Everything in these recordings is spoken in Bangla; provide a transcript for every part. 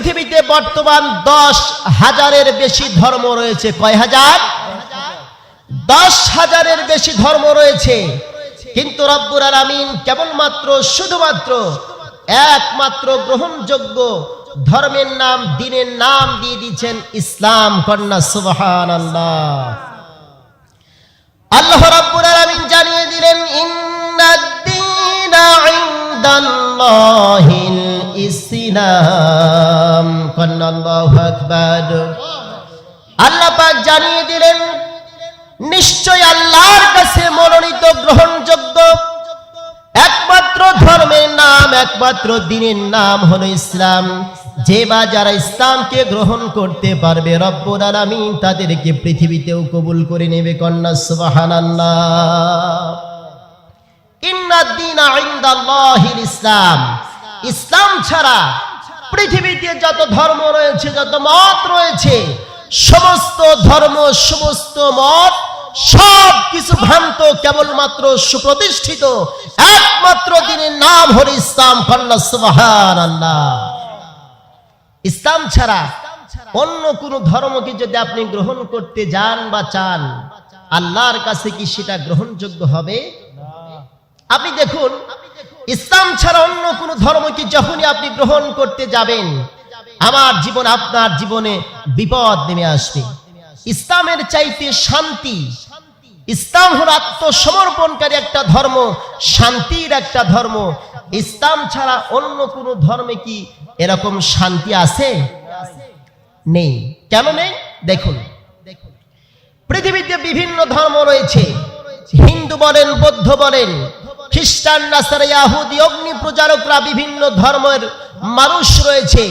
পৃথিবীতে বর্তমান দশ হাজারের বেশি ধর্ম রয়েছে। কয় হাজার? দশ হাজারের বেশি ধর্ম রয়েছে। কিন্তু রব্বুর আলামিন কেবলমাত্র, শুধুমাত্র একমাত্র গ্রহণযোগ্য ধর্মের নাম, দিনের নাম দিয়ে দিচ্ছেন ইসলাম কন্যা সুবহান আল্লাহ রাব্বুল আলামিন জানিয়ে দিলেন ইনদাল্লাহিল পাক জানিয়ে দিলেন, নিশ্চয় আল্লাহর কাছে মনোনীত গ্রহণযোগ্য একমাত্র ধর্মের নাম, একমাত্র দিনের নাম হলো ইসলাম। যে বা যারা ইসলামকে গ্রহণ করতে পারবে, রব্বুল আলামিন তাদেরকে পৃথিবীতেও কবুল করে নেবে, কন্যা সুবহানাল্লাহ। ইসলাম। ইসলাম ছাড়া পৃথিবীতে যত ধর্ম রয়েছে, যত মত রয়েছে, সমস্ত ধর্ম, সমস্ত মত, সব কিছু ভ্রান্ত, কেবলমাত্র সুপ্রতিষ্ঠিত, একমাত্র দিনের নাম হল ইসলাম ইসলাম ছাড়া অন্য কোন ধর্মকে যদি আপনি গ্রহণ করতে যান বা চান, আল্লাহর কাছে কি সেটা গ্রহণযোগ্য হবে? আপনি দেখুন ইসলাম ছাড়া অন্য কোন ধর্মকে যখনই আপনি গ্রহণ করতে যাবেন, আমার জীবন আপনার জীবনে বিপদ নেমে আসবে। ইসলামের চাইতে শান্তি, ইসলাম হল আত্মসমর্পণকারী একটা ধর্ম, শান্তির একটা ধর্ম। ইসলাম ছাড়া অন্য কোন ধর্মে কি এরকম শান্তি আছে? নেই। কেন নেই? দেখুন। পৃথিবীতে বিভিন্ন ধর্ম রয়েছে। হিন্দু বলেন, বৌদ্ধ বলেন খ্রিস্টান নাসারা, ইয়াহুদি, অগ্নি প্রচারকরা বিভিন্ন ধর্মের মানুষ রয়েছে।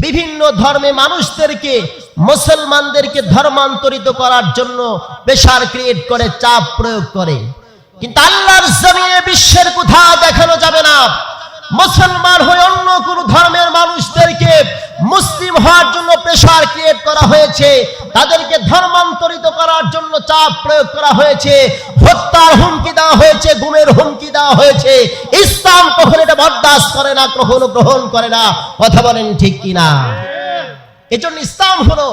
বিভিন্ন ধর্মে মানুষদেরকে, মুসলমানদেরকে ধর্মান্তরিত করার জন্য প্রেশার ক্রিয়েট করে, চাপ প্রয়োগ করে। কিন্তু আল্লাহর জমিনে বিশ্বের কোথাও দেখানো যাবে না। মুসলমান হয়ে অন্য কোন ধর্মের মানুষদেরকে মুসলিম হওয়ার জন্য প্রেশার ক্রিয়েট করা হয়েছে, তাদেরকে ধর্মান্তরিত করার জন্য চাপ প্রয়োগ করা হয়েছে, হত্যার হুমকি দেওয়া হয়েছে, গুমের হুমকি দেওয়া হয়েছে, ইসলাম কখনো এটা বরদাস্ত করে না, কখনো গ্রহণ করে না, কথা বলেন ঠিক কিনা? এজন্য ইসলাম হলো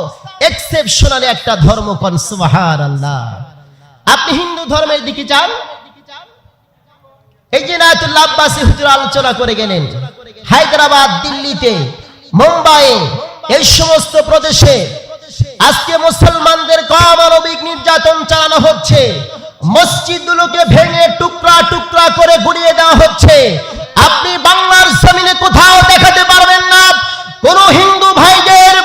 এক্সেপশনালি একটা ধর্ম কন সুবহান আল্লাহ আপনি হিন্দু ধর্মের দিকে যান এই যে নায়তুল্লাহ হুজুর আলোচনা করে গেলেন, হায়দ্রাবাদ, দিল্লিতে এই সমস্ত প্রদেশে আজকে মুসলমানদের নির্যাতন চালানো হচ্ছে। মসজিদগুলোকে ভেঙে টুকরা টুকরা করে গুড়িয়ে দেওয়া হচ্ছে। আপনি বাংলার জমিনে কোথাও দেখাতে পারবেন না। কোন হিন্দু ভাইদের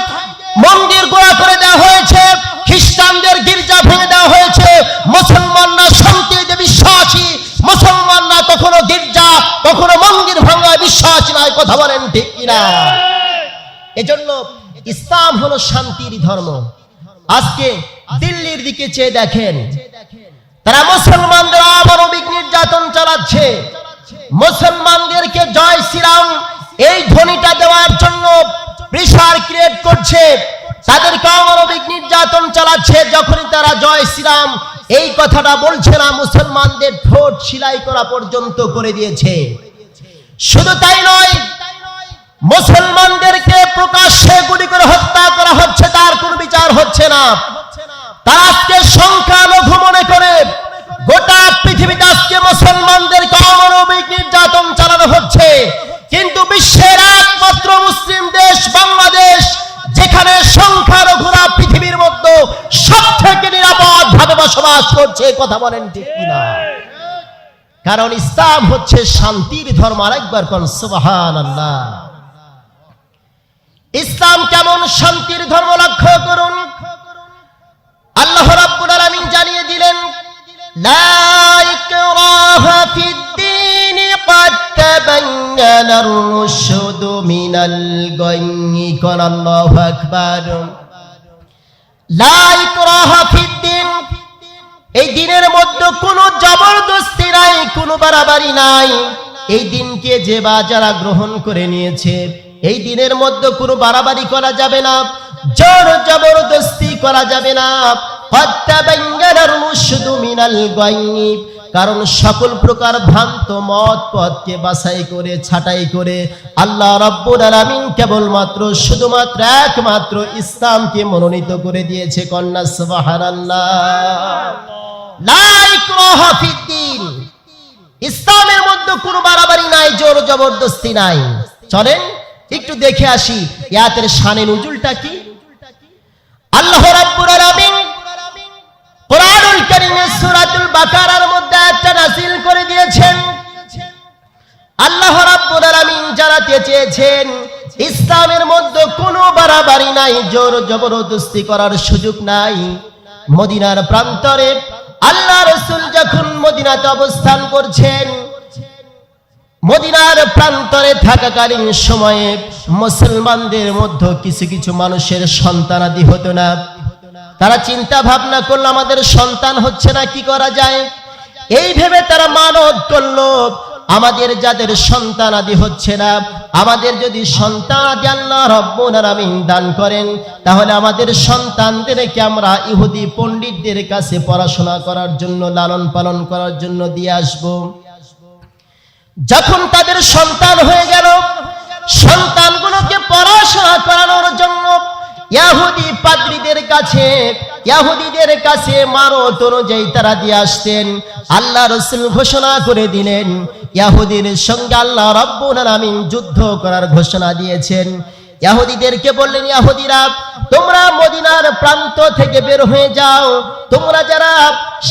মন্দির গোড়া করে দেওয়া হয়েছে। খ্রিস্টানদের গির্জা কখনো মন্দির ভাঙায় বিশ্বাসী নয় কথা বলেন ঠিক কিনা? এজন্য ইসলাম হলো শান্তির ধর্ম। আজকে দিল্লির দিকে চেয়ে দেখেন, তারা মুসলমানদের অমানবিক নির্যাতন চালাচ্ছে। মুসলমানদেরকে জয় শ্রীরাম, এই ধ্বনিটা দেওয়ার জন্য প্রেশার ক্রিয়েট করছে। তাদেরকে অমানবিক নির্যাতন চালাচ্ছে যখনই তারা জয় শ্রীরাম। এই কথাটা বলছে না, মুসলমানদের ঠোঁট সিলাই করা পর্যন্ত করে দিয়েছে। শুধু তাই নয়, মুসলমানদেরকে প্রকাশ্যে গুলি করে হত্যা করা হচ্ছে, তার কোনো বিচার হচ্ছে না। তারা আজকে সংখ্যালঘু মনে করে, গোটা পৃথিবীতে আজকে মুসলমানদেরকে অমানবিক নির্যাতন চালানো হচ্ছে। কিন্তু বিশ্বের একমাত্র মুসলিম দেশ বাংলাদেশ, যেখানে সংখ্যালঘুরা পৃথিবীর মধ্যে সব থেকে নিরাপদ ভাবে বসবাস করছে কথা বলেন ঠিক কিনা? কারণ ইসলাম হচ্ছে শান্তির ধর্ম আরেকবার কোন সুবাহান আল্লাহ ইসলাম কেমন শান্তির ধর্ম লক্ষ্য করুন আল্লাহ রাব্বুল আলামিন জানিয়ে দিলেন লা ইকরাহা ফিদ্দীন قد تبين الرشد من الغي قال الله أكبر لا إكراه في الدين এই দিনের মধ্যে কোনো জবরদস্তি নাই, কোনো বাড়াবাড়ি নাই। এই দিনকে যে বা যারা গ্রহণ করে নিয়েছে, এই দিনের মধ্যে কোনো বাড়াবাড়ি করা যাবে না, জোর জবরদস্তি করা যাবে না। কারণ সকল প্রকার ভ্রান্ত মত পথকে বাছাই করে, ছাঁটাই করে আল্লাহ রব্বুল আলামিন কেবলমাত্র, শুধুমাত্র একমাত্র ইসলামকে মনোনীত করে দিয়েছে। কন্যা সুবহানাল্লাহ লা ইকরাহা ফিদ্দিন মধ্যে কোনো বাড়াবাড়ি নাই, জোর জবরদস্তি নাই। চলেন, একটু দেখে আসি, ইয়াতের শানে নজুলটা কি? আল্লাহ ইসলামের মধ্যে বাড়াবাড়ি নাই, জোর জবরদস্তি করার সুযোগ নাই। মদিনার প্রান্তরে আল্লাহ রসুল যখন মদিনাতে অবস্থান করছেন মদিনার প্রান্তরে থাকাকালীন সময়ে মুসলমানদের মধ্যে কিছু কিছু মানুষের সন্তানাদি হতো না। তারা চিন্তা ভাবনা করল, আমাদের সন্তান হচ্ছে না, কি করা যায়? এই ভেবে তারা মানত করল, আমাদের যাদের সন্তান আদি হচ্ছে না, আমাদের যদি সন্তান আদি আল্লাহ আলামিন দান করেন, তাহলে আমাদের সন্তানদেরকে আমরা ইহুদি পণ্ডিতদের কাছে পড়াশোনা করার জন্য, লালন পালন করার জন্য দিয়ে আসব। যখন তাদের সন্তান হয়ে গেল, সন্তানগুলোকে পড়াশোনা করানোর জন্য ইয়াহুদি পাদ্রীদের কাছে, ইয়াহুদিদের কাছে মারত অনুযায়ী তারা দিয়ে আসতেন। আল্লাহ রসুল ঘোষণা করে দিলেন, ইয়াহুদির সঙ্গে আল্লাহ রব্বুল যুদ্ধ করার ঘোষণা দিয়েছেন। ইয়াহুদিদেরকে বললেন, ইয়াহুদিরা, তোমরা মদিনার প্রান্ত থেকে বের হয়ে যাও। তোমরা যারা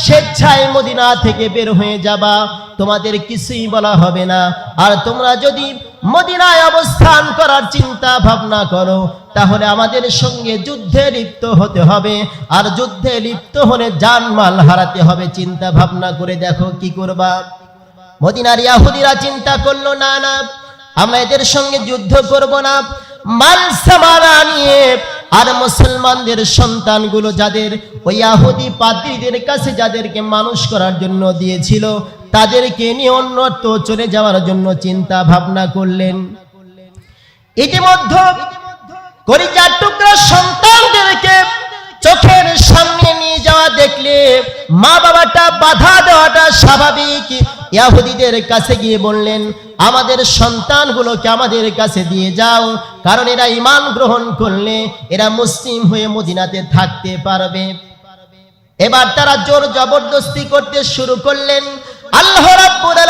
স্বেচ্ছায় মদিনা থেকে বের হয়ে যাবা, তোমাদের কিছুই বলা হবে না। আর তোমরা যদি মদিনায় অবস্থান করার চিন্তা ভাবনা করো, তাহলে আমাদের সঙ্গে যুদ্ধে লিপ্ত হতে হবে। আর যুদ্ধে লিপ্ত হলে জানমাল হারাতে হবে। চিন্তা ভাবনা করে দেখো কি করবা। মদিনার ইয়াহুদিরা চিন্তা করল, না না, আমরা এদের সঙ্গে যুদ্ধ করব না। মাল সামানা নিয়ে আর মুসলমানদের সন্তানগুলো যাদের, ওই আহুদি কাছে যাদেরকে মানুষ করার জন্য দিয়েছিল, তাদেরকে নিয়ে অন্যত্র চলে যাওয়ার জন্য চিন্তা ভাবনা করলেন। ইতিমধ্যে করিচার টুকরা সন্তানদেরকে চোখের সামনে নিয়ে যাওয়া দেখলে মা বাবাটা বাধা দেওয়াটা স্বাভাবিক। ইয়াহুদিদের কাছে গিয়ে বললেন, আমাদের সন্তানগুলোকে আমাদের কাছে দিয়ে যাও, কারণ এরা ইমান গ্রহণ করলে এরা মুসলিম হয়ে মদিনাতে থাকতে পারবে। এবার তারা জোর জবরদস্তি করতে শুরু করলেন। আল্লাহ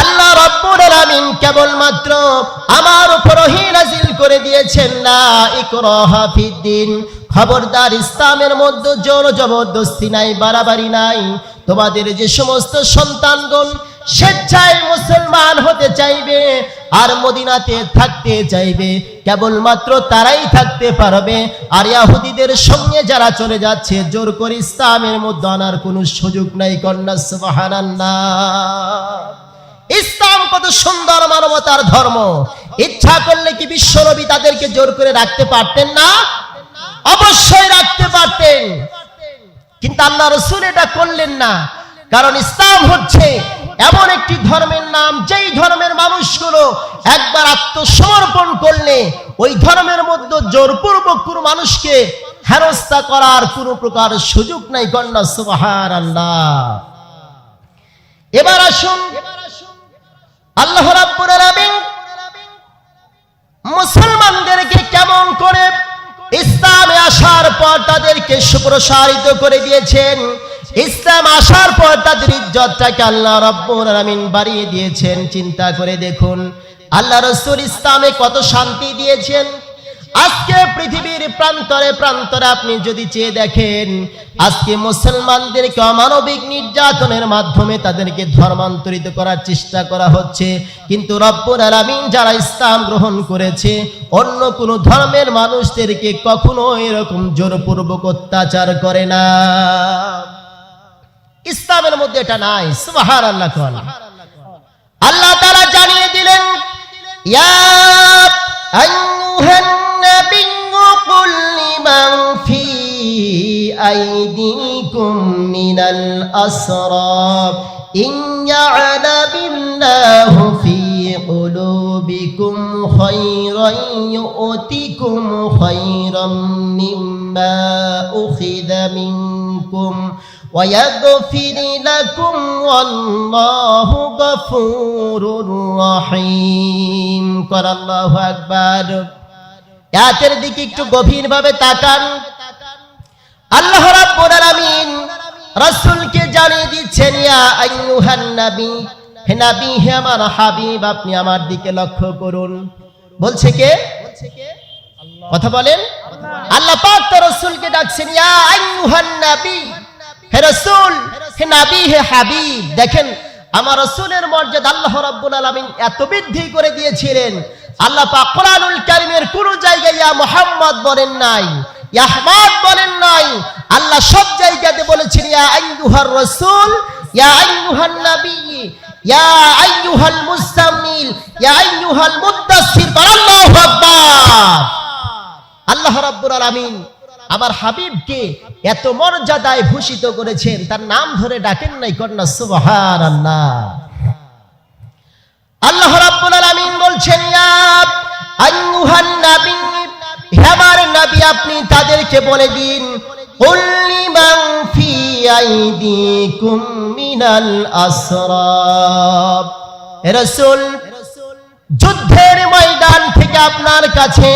আল্লাহ রব্বুল আলামিন কেবলমাত্র আমার উপর নাযিল করে দিয়েছেন না ইকরাহা ফিদ্দিন খবরদার ইসলামের মধ্যে জোর জবরদস্তি নাই, বাড়াবাড়ি নাই। তোমাদের যে সমস্ত সন্তানগণ স্বেচ্ছায় মুসলমান হতে চাইবে আর মদিনাতে থাকতে চাইবে, কেবলমাত্র তারাই থাকতে পারবে। আর ইয়াহুদিদের সঙ্গে যারা চলে যাচ্ছে, জোর করে ইসলামের মধ্যে আনার কোনো সুযোগ নাই, কন্যা সুবহানাল্লাহ। ইসলাম কত সুন্দর মানবতার ধর্ম। ইচ্ছা করলে কি বিশ্বনবী তাদেরকে জোর করে রাখতে পারতেন না? অবশ্যই রাখতে পারতেন। কিন্তু আল্লাহ রসুল এটা করলেন না। কারণ ইসলাম হচ্ছে এমন একটি ধর্মের নাম, যেই ধর্মের মানুষগুলো একবার আত্মসমর্পণ করলে ওই ধর্মের মধ্যে জোরপূর্বক কোনো মানুষকে হেনস্থা করার কোনো প্রকার সুযোগ নাই। কন্যা সুবাহার আল্লাহ এবার আসুন আল্লাহ রাব্বুল মুসলমানদেরকে কেমন করে ইসলামে আসার পর তাদেরকে সুপ্রসারিত করে দিয়েছেন, ইসলাম আসার পর তাদের ইজ্জতটাকে আল্লাহ রব্বুল আলামিন বাড়িয়ে দিয়েছেন। চিন্তা করে দেখুন, আল্লাহ রসুল ইসলামে কত শান্তি দিয়েছেন। আজকে পৃথিবীর প্রান্তরে প্রান্তরে আপনি যদি চেয়ে দেখেন, আজকে মুসলমানদেরকে অমানবিক নির্যাতনের মাধ্যমে তাদেরকে ধর্মান্তরিত করার চেষ্টা করা হচ্ছে। কিন্তু রব্বুর আলামিন যারা ইসলাম গ্রহণ করেছে, অন্য কোন ধর্মের মানুষদেরকে কখনো এরকম জোরপূর্বক অত্যাচার করে না। ইসলামের মধ্যে এটা নাই সুবাহার আল্লাহ আল্লাহ তারা জানিয়ে দিলেন, ইয়া আইয়ুহান قل لمن في أيديكم من الأسرى إن يعلم الله في قلوبكم خيرا يؤتكم خيرا مما أخذ منكم ويغفر لكم والله غفور رحيم قال الله أكبر আয়াতের দিকে একটু গভীরভাবে তাকান। আল্লাহ রাব্বুল আলামিন রাসূলকে জানিয়ে দিচ্ছেন, ইয়া আইয়ুহান নবী, হে নবী, হে আমার হাবিব, আপনি আমার দিকে লক্ষ্য করুন। বলছে কে? কথা বলেন। আল্লাহ পাক তো রাসূলকে ডাকছেন, ইয়া আইয়ুহান নবী, হে রাসূল, হে নবী, হে হাবিব। দেখেন, আমার রাসূলের মর্যাদা আল্লাহ রাব্বুল আলামিন এত বৃদ্ধি করে দিয়েছিলেন। আল্লাহ পাক কোরআনুল কারীমের কোন জায়গায় ইয়া মুহাম্মদ বলেন নাই, ইয়া আহমদ বলেন নাই, আল্লাহ সব জায়গাতে বলেছেন, ইয়া আইয়ুহার রাসূল, ইয়া আইয়ুহান নবী ইয়া আইয়ুহাল মুসাম্মিল ইয়া আইয়ুহাল আল্লাহু আকবার। আল্লাহ রাব্বুল আলামিন আমার হাবিবকে এত মর্যাদায় ভূষিত করেছেন, তার নাম ধরে ডাকেন নাই কন্যা, সুবহানাল্লাহ। আল্লাহ রাব্বুল আলামিন বলছেন, ইয়া আইয়ুহান নবী, হে আমার নবী, আপনি তাদেরকে বলে দিন, কুল লিমান ফি আইদিকুম মিনাল আসরাব। হে রাসূল, যুদ্ধের ময়দান থেকে আপনার কাছে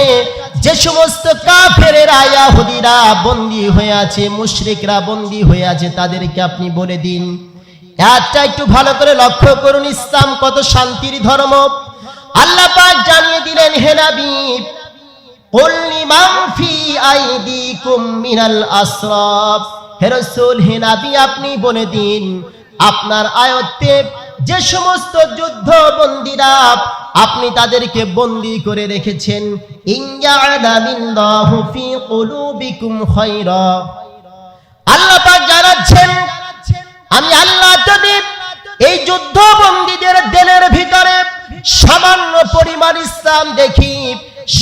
যে সমস্ত কাফেরেরা, ইয়াহুদিরা বন্দী হয়ে আছে, মুশরিকরা বন্দী হয়ে আছে, তাদেরকে আপনি বলে দিন একটা একটু ভালো করে লক্ষ্য করুন, ইসলাম কত শান্তির ধর্ম। আল্লাহ পাক জানিয়ে দিলেন, হে নবী, কুল লিমান ফি আইদিকুম মিনাল আসরাব হে রাসূল, হে নবী, আপনি বলে দিন, আপনার আয়ত্তে যে সমস্ত যুদ্ধ যুদ্ধবন্দীরা আপনি তাদেরকে বন্দী করে রেখেছেন আল্লাহ পাক জানাচ্ছেন আমি আল্লাহ যদি এই যুদ্ধবন্দীদের দেলের ভিতরে সামান্য পরিমাণ ইসলাম দেখি,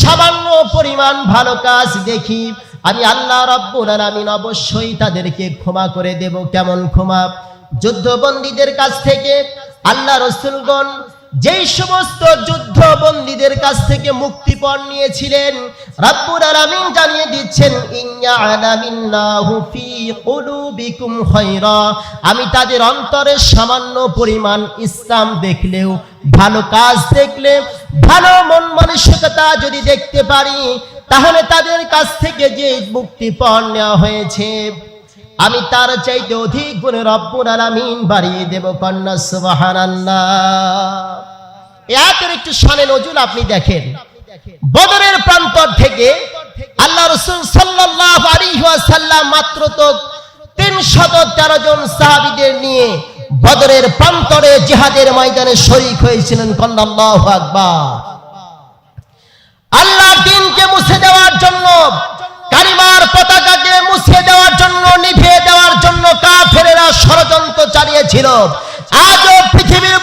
সামান্য পরিমাণ ভালো কাজ দেখি, আমি আল্লাহ রব্বুল আলামিন অবশ্যই তাদেরকে ক্ষমা করে দেব। কেমন ক্ষমা? যুদ্ধবন্দীদের কাছ থেকে আল্লাহ রসুলগণ যেই সমস্ত যুদ্ধ বন্দীদের কাছ থেকে মুক্তিপণ নিয়েছিলেন, রাব্বুল আলামিন জানিয়ে দিচ্ছেন, ইন্না আলামিল্লাহু ফি কুলুবিকুম খায়রা। আমি তাদের অন্তরে সামান্য পরিমাণ ইসলাম দেখলেও, ভালো কাজ দেখলে, ভালো মন মানসিকতা যদি দেখতে পারি, তাহলে তাদের কাছ থেকে যে মুক্তিপণ নেওয়া হয়েছে আমি তার চাইতে অধিক গুণে রব্বুল আলামিন বাড়িয়ে দেব, কন্যা, সুবহানাল্লাহ। এতের একটু শানে নজুল আপনি দেখেন। বদরের প্রান্তর থেকে আল্লাহ রসুল সাল্লাল্লাহু আলাইহি ওয়াসাল্লাম মাত্র তো তিনশত তেরো জন সাহাবীদের নিয়ে বদরের প্রান্তরে জিহাদের ময়দানে শরীক হয়েছিলেন, কন্যা আল্লাহ ষড়যন্ত্র চালিয়েছিল। আজও পৃথিবীর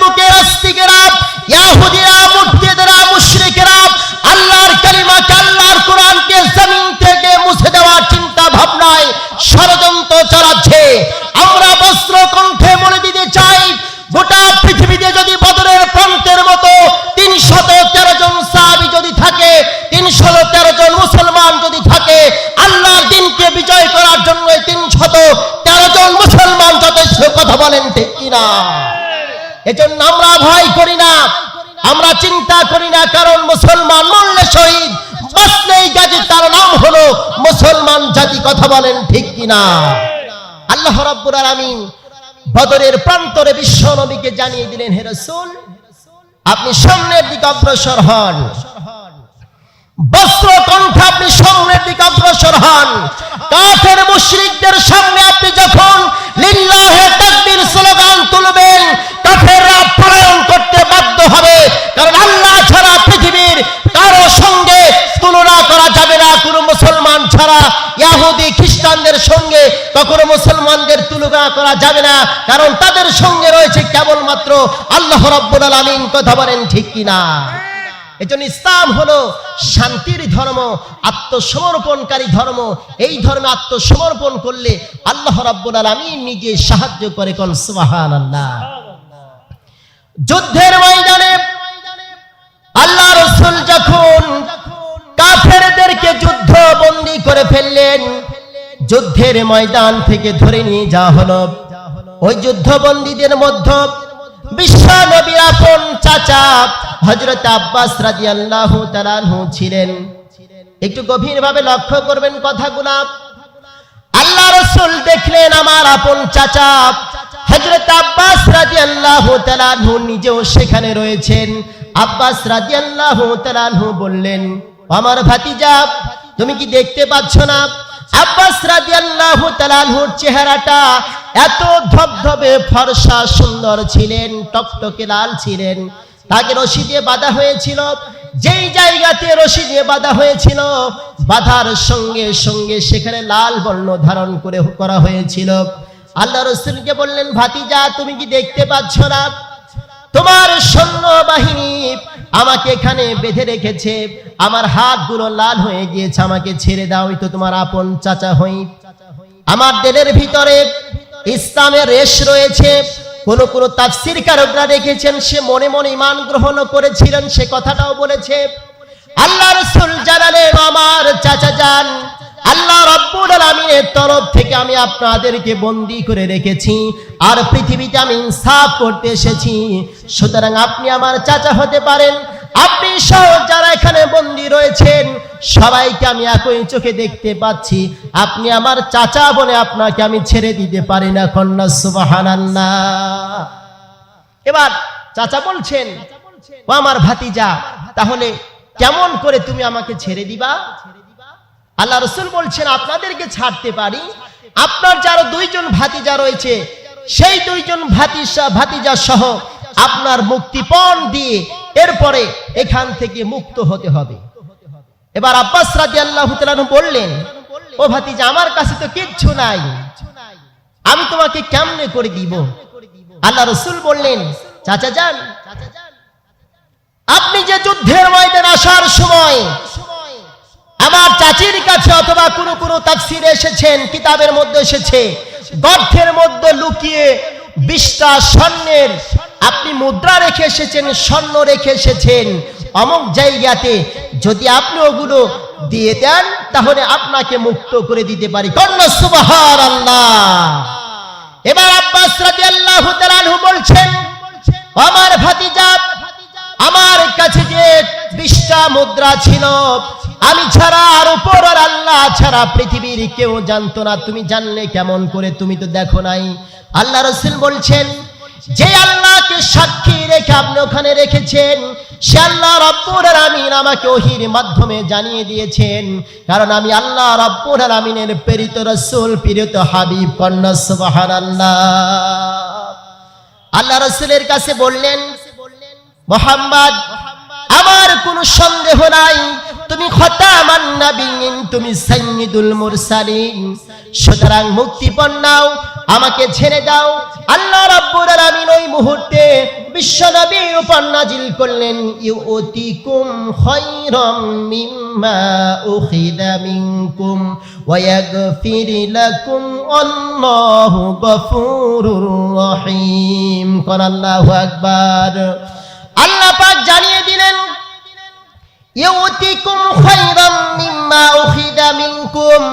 কিনা? এজন্য আমরা ভয় করি না। আমরা চিন্তা করি না, কারণ মুসলমান মরলে শহীদ। বাঁচলেই গাজী, তার নাম হলো মুসলমান জাতি, কথা বলেন ঠিক কিনা? আল্লাহ রাব্বুল আলামিন বদরের প্রান্তরে বিশ্ব নবীকে জানিয়ে দিলেন, হে রাসূল, আপনি সামনের দিকে অগ্রসর হন। বস্ত্র কণ্ঠে আপনি সামনের দিকে অগ্রসর হন। কাফের মুশরিকদের সামনে আপনি যখন লিল্লাহে তাকবীর স্লোগান তুলবেন, কাফেররা পলায়ন করতে বাধ্য হবে। কারণ আল্লাহ ছাড়া পৃথিবীর কারও সঙ্গে তুলনা করা যাবে না। কোনো মুসলমান ছাড়া ইয়াহুদি, খ্রিস্টানদের সঙ্গে কখনো মুসলমানদের তুলনা করা যাবে না। কারণ তাদের সঙ্গে রয়েছে কেবলমাত্র আল্লাহ রাব্বুল আলামিন। কথা বলেন ঠিক কিনা? এজন্য ইসলাম হলো শান্তির ধর্ম, আত্মসমর্পণকারী ধর্ম। এই ধর্মে আত্মসমর্পণ করলে আল্লাহ রাব্বুল আলামিন নিজে সাহায্য করে কোন? সুবহানাল্লাহ। যুদ্ধের ময়দানে আল্লাহ রসুল যখন কাফেরদেরকে যুদ্ধ বন্দী করে ফেললেন, যুদ্ধের ময়দান থেকে ধরে নিয়ে যাওয়া হলো। ওই যুদ্ধবন্দীদের মধ্যে চাচা হজরত আব্বাস রাদিয়াল্লাহু তাআলাহু ছিলেন। একটু গভীরভাবে লক্ষ্য করবেন কথাগুলা। আল্লাহ রসুল দেখলেন আমার আপন চাচা। হজরত আব্বাস রাদিয়াল্লাহু তাআলাহু নিজেও সেখানে রয়েছেন। আব্বাস রাদিয়াল্লাহু তাআলাহু বললেন আমার ভাতিজা, তুমি কি দেখতে পাচ্ছ না? আব্বাস রাদিয়াল্লাহু তাআলাহুর চেহারাটা এত ধবধবে ফর্সা সুন্দর ছিলেন, টকটকে লাল ছিলেন। তাকে রশি দিয়ে বাঁধা হয়েছিল। যেই জায়গাতে রশি দিয়ে বাঁধা হয়েছিল, বাঁধার সঙ্গে সঙ্গে সেখানে লাল বর্ণ ধারণ করে করা হয়েছিল। আল্লাহ রসুলকে বললেন, ভাতিজা, তুমি কি দেখতে পাচ্ছ না? তোমার সৈন্য বাহিনী আমাকে এখানে বেঁধে রেখেছে। আমার হাতগুলো লাল হয়ে গিয়েছে, আমাকে ছেড়ে দাও তো তোমার আপন চাচা হই। আমার দিলের ভিতরে ইসলামের রেশ রয়েছে। কোন কোন তাফসির কারকরা রেখেছেন সে মনে মনে ইমান গ্রহণ করেছিলেন, সে কথাটাও বলেছে, আল্লাহ রসুল জানালেন আমার চাচা যান, আল্লাহ রব্বুল আলামিনের তরফ থেকে আমি আপনাদেরকে বন্দি করে রেখেছি, আর পৃথিবীতে আমি ইনসাফ করতে এসেছি। সুতরাং আপনি আমার চাচা হতে পারেন, আপনি সহ যারা এখানে বন্দি রয়েছেন সবাইকে আমি একই চোখে দেখতে পাচ্ছি। আপনি আমার চাচা বলে আপনাকে আমি ছেড়ে দিতে পারি না, কন্যা, সুবহানাল্লাহ। এবার চাচা বলছেন, ও আমার ভাতিজা, তাহলে কেমন করে তুমি আমাকে ছেড়ে দিবা? আল্লাহ রসুল বলছেন, আপনাদেরকে ছাড়তে পারি। আপনার যারা দুইজন ভাতিজা রয়েছে, সেই দুইজন ভাতিসা ভাতিজা সহ আপনার মুক্তিপণ দিয়ে এরপরে এখান থেকে মুক্ত হতে হবে। এবার আব্বাস রাজি আল্লাহ বললেন, ও ভাতিজা, আমার কাছে তো কিচ্ছু নাই। আমি তোমাকে কেমনে করে দিব? আল্লাহ রসুল বললেন, চাচা যান। আপনি যে যুদ্ধের ময়দান আসার সময় আমার চাচির কাছে অথবা কোনো কোনো তাফসিরে এসেছেন, কিতাবের মধ্যে এসেছে গর্থের মধ্যে লুকিয়ে বিশটা স্বর্ণের আপনি মুদ্রা রেখে এসেছেন, স্বর্ণ রেখে এসেছেন অমুক জায়গাতে যদি আপনি ওগুলো দিয়ে দেন, তাহলে আপনাকে মুক্ত করে দিতে পারি। কন্যা আল্লাহ এবার আব্বাস তাআলা আনহু বলছেন, আমার ভাতিজা, আমার কাছে যে বিশটা মুদ্রা ছিল, আমি ছাড়া আর উপর আর আল্লাহ ছাড়া পৃথিবীর কেউ জানতো না। তুমি জানলে কেমন করে? তুমি তো দেখো নাই। আল্লাহ রসুল বলছেন যে আল্লাহকে সাক্ষী রেখে আপনি ওখানে রেখেছেন, সে আল্লাহ রব্বুর আমিন আমাকে ওহির মাধ্যমে জানিয়ে দিয়েছেন। কারণ আমি আল্লাহ রব্বুর আমিনের প্রেরিত রসুল প্রিয়ত হাবিব, কন্যা, সুবহানাল্লাহ। আল্লাহ রসুলের কাছে বললেন, মোহাম্মদ, আমার কোনো সন্দেহ নাই। তুমি খতামান নাবিয়িন তুমি সাইয়্যিদুল মুরসালিন। সুতরাং মুক্তিপণ নাও, আমাকে ছেড়ে দাও। আল্লাহ রাব্বুল আলামিন ওই মুহূর্তে বিশ্বনবীর উপর নাজিল করলেন, ইউতিকুম খায়রাম মিম্মা উখিদা মিনকুম ওয়া ইয়াগফির লাকুম আল্লাহু গফুরুর রহিম। কোন আল্লাহু আকবার। আল্লাহ পাক জানিয়ে দিলেন, ইউতিকুম খায়রাম মিম্মা উখিদা মিনকুম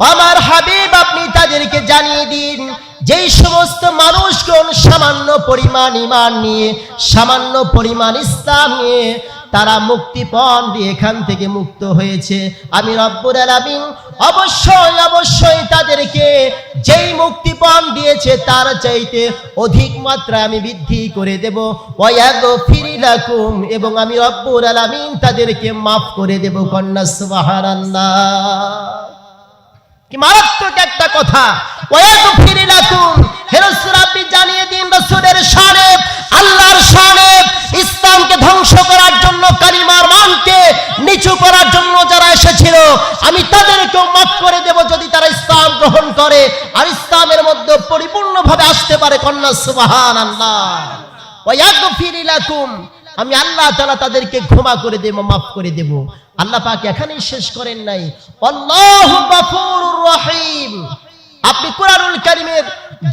আমার হাবিব, আপনি তাদেরকে জানিয়ে দিন, যেই সমস্ত মানুষগণ সামান্য পরিমাণ ইমান নিয়ে, সামান্য পরিমাণ ইসলাম নিয়ে তারা মুক্তিপণ দিয়ে এখান থেকে মুক্ত হয়েছে। আমি রব্বুর আলামিন অবশ্যই অবশ্যই তাদেরকে যেই মুক্তিপণ দিয়েছে তার চাইতে অধিক মাত্রায় আমি বৃদ্ধি করে দেব। ওয়াগফিরিলাকুম এবং আমি রব্বুর আলামিন তাদেরকে মাফ করে দেব। কন্যা সুবহানাল্লাহ। কি মারাত্মক একটা কথা। ওয়াগফিরিলাকুম হে রাসূল, আপনি জানিয়ে দিন রাসূলের শানে, আল্লাহর শানে ইসলামকে ধ্বংস করার জন্য কালিমার মানকে নিচু করার জন্য যারা এসেছিল, আমি তাদেরকেও মাফ করে দেব যদি তারা ইসলাম গ্রহণ করে আর ইসলামের মধ্যে পরিপূর্ণভাবে আসতে পারে কন্যা সুবহানাল্লাহ। ওয়াগফিরিলাকুম আমি আল্লাহ তালা তাদেরকে ক্ষমা করে দেব, মাফ করে দেব। আল্লাহ পাক এখানেই শেষ করেন নাই। অল্লাহ রহিম। আপনি কোরআনুল কারিমের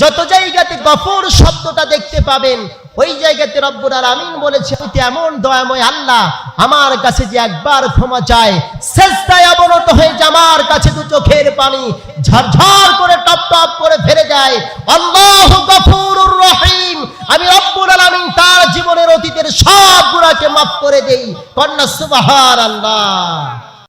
যত জায়গাতে গফুর শব্দটা দেখতে পাবেন, ওই জায়গাতে রব্বুল আলামিন বলেছে এমন দয়াময় আল্লাহ আমার কাছে যে একবার ক্ষমা চায় সেজদায় অবনত হয়ে যে আমার কাছে দু চোখের পানি ঝরঝর করে টপ টপ করে ফেলে যায় আল্লাহ গফুরুর রহিম। আমি রব্বুল আলামিন তার জীবনের অতীতের সব গুণাকে মাফ করে দেই। কন্যা সুবহানাল্লাহ।